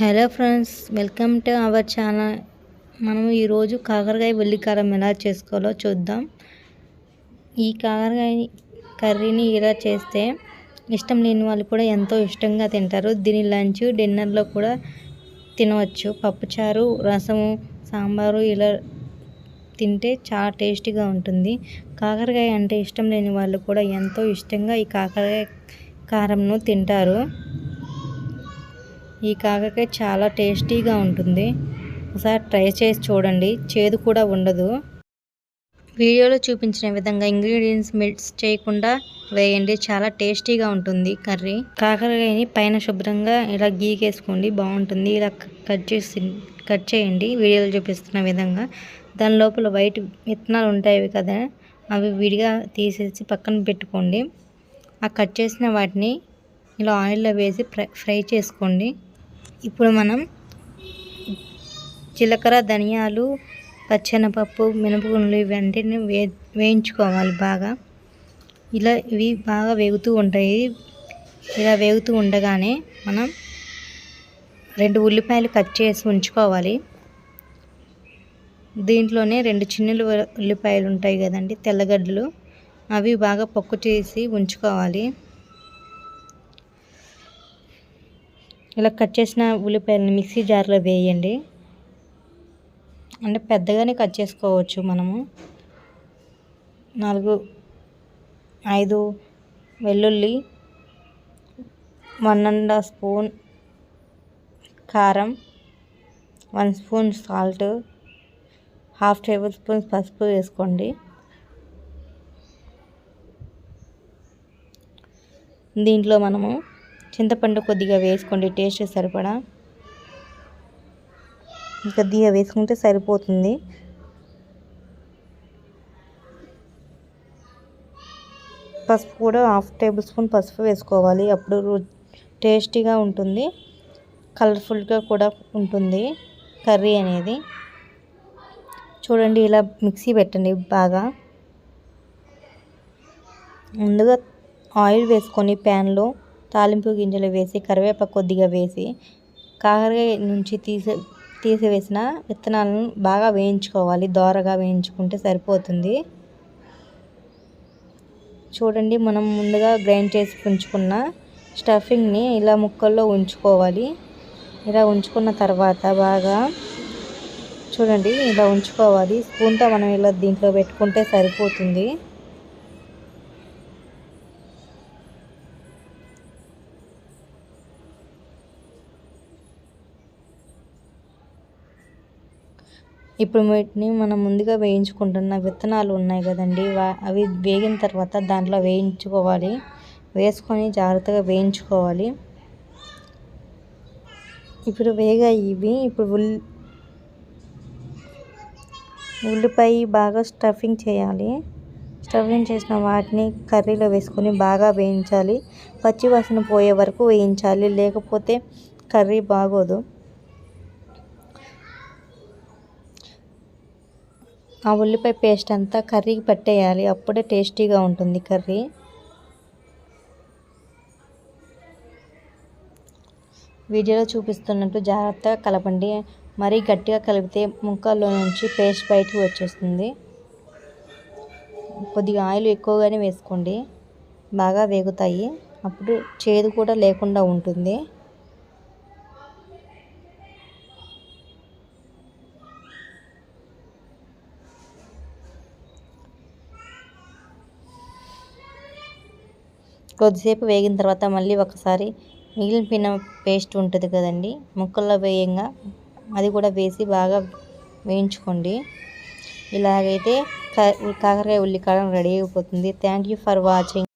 Hello friends welcome to our channel. మనం ఈరోజు కాకరకాయ వెల్లికారం ఎలా చేసుకోవాలో చూద్దాం. ఈ కాకరకాయ కర్రీని ఇలా చేస్తే ఇష్టం లేని వాళ్ళు కూడా ఎంతో ఇష్టంగా తింటారు. దీని లంచ్ డిన్నర్లో కూడా తినవచ్చు. పప్పుచారు రసము సాంబారు ఇలా తింటే చాలా టేస్టీగా ఉంటుంది. కాకరకాయ అంటే ఇష్టం లేని వాళ్ళు కూడా ఎంతో ఇష్టంగా ఈ కాకరకాయ కారంను తింటారు. ఈ కాకరకాయ చాలా టేస్టీగా ఉంటుంది. ఒకసారి ట్రై చేసి చూడండి. చేదు కూడా ఉండదు. వీడియోలో చూపించిన విధంగా ఇంగ్రీడియంట్స్ మిక్స్ చేయకుండా వేయండి. చాలా టేస్టీగా ఉంటుంది కర్రీ. కాకరకాయని పైన శుభ్రంగా ఇలా గీకేసుకోండి. బాగుంటుంది. ఇలా కట్ చేసి కట్ చేయండి. వీడియోలో చూపిస్తున్న విధంగా. దాని లోపల వైట్ విత్తనాలు ఉంటాయి కదా అవి విడిగా తీసేసి పక్కన పెట్టుకోండి. ఆ కట్ చేసిన వాటిని ఇలా ఆయిల్లో వేసి ఫ్రై ఫ్రై చేసుకోండి. ఇప్పుడు మనం జీలకర్ర ధనియాలు పచ్చెనపప్పు మినపగుండ్లు ఇవన్నీ వే వేయించుకోవాలి బాగా. ఇలా ఇవి బాగా వేగుతూ ఉంటాయి. ఇలా వేగుతూ ఉండగానే మనం రెండు ఉల్లిపాయలు కట్ చేసి ఉంచుకోవాలి. దీంట్లోనే రెండు చిన్నలు ఉల్లిపాయలు ఉంటాయి కదండి తెల్లగడ్డలు. అవి బాగా పొక్కు చేసి ఉంచుకోవాలి. ఇలా కట్ చేసిన ఉల్లిపాయలని మిక్సీ జార్లో వేయండి. అంటే పెద్దగానే కట్ చేసుకోవచ్చు మనము. నాలుగు ఐదు వెల్లుల్లి వన్ అండ్ హాఫ్ స్పూన్ కారం one spoon salt half tablespoon పసుపు వేసుకోండి. దీంట్లో మనము చింతపండు కొద్దిగా వేసుకోండి టేస్ట్ సరిపడా? కొద్దిగా వేసుకుంటే సరిపోతుంది. పసుపు కూడా హాఫ్ టేబుల్ స్పూన్ పసుపు వేసుకోవాలి. అప్పుడు టేస్టీగా ఉంటుంది. కలర్ఫుల్గా కూడా ఉంటుంది కర్రీ అనేది. చూడండి ఇలా మిక్సీ పెట్టండి బాగా. ముందుగా ఆయిల్ వేసుకొని ప్యాన్లో తాలింపు గింజలు వేసి కరివేపాకు కొద్దిగా వేసి కాకరకాయ నుంచి తీసే తీసివేసిన విత్తనాలను బాగా వేయించుకోవాలి. దోరగా వేయించుకుంటే సరిపోతుంది. చూడండి మనం ముందుగా గ్రైండ్ చేసి ఉంచుకున్న స్టఫింగ్ని ఇలా ముక్కల్లో ఉంచుకోవాలి. ఇలా ఉంచుకున్న తర్వాత బాగా చూడండి ఇలా ఉంచుకోవాలి. స్పూన్తో మనం ఇలా దీంట్లో పెట్టుకుంటే సరిపోతుంది. ఇప్పుడు వీటిని మనం ముందుగా వేయించుకుంటున్న విత్తనాలు ఉన్నాయి కదండి. అవి వేగిన తర్వాత దాంట్లో వేయించుకోవాలి. వేసుకొని జాగ్రత్తగా వేయించుకోవాలి. ఇప్పుడు వేగా ఇవి ఇప్పుడు ఉల్లి ఉల్లిపాయ బాగా స్టఫింగ్ చేయాలి. స్టఫింగ్ చేసిన వాటిని కర్రీలో వేసుకొని బాగా వేయించాలి. పచ్చి వాసన పోయే వరకు వేయించాలి. లేకపోతే కర్రీ బాగోదు. ఆ ఉల్లిపాయ పేస్ట్ అంతా కర్రీకి పట్టేయాలి. అప్పుడే టేస్టీగా ఉంటుంది కర్రీ. వీడియోలో చూపిస్తున్నట్టు జాగ్రత్తగా కలపండి. మరీ గట్టిగా కలిపితే ముక్కల్లో నుంచి పేస్ట్ బయటకు వచ్చేస్తుంది. కొద్దిగా ఆయిల్ ఎక్కువగానే వేసుకోండి. బాగా వేగుతాయి. అప్పుడు చేదు కూడా లేకుండా ఉంటుంది. కొద్దిసేపు వేగిన తర్వాత మళ్ళీ ఒకసారి మిగిలిన పిన్న పేస్ట్ ఉంటుంది కదండి ముక్కల్లో వేయంగా అది కూడా వేసి బాగా వేయించుకోండి. ఇలాగైతే కాకరకాయ ఉల్లికారం రెడీ అయిపోతుంది. Thank you for watching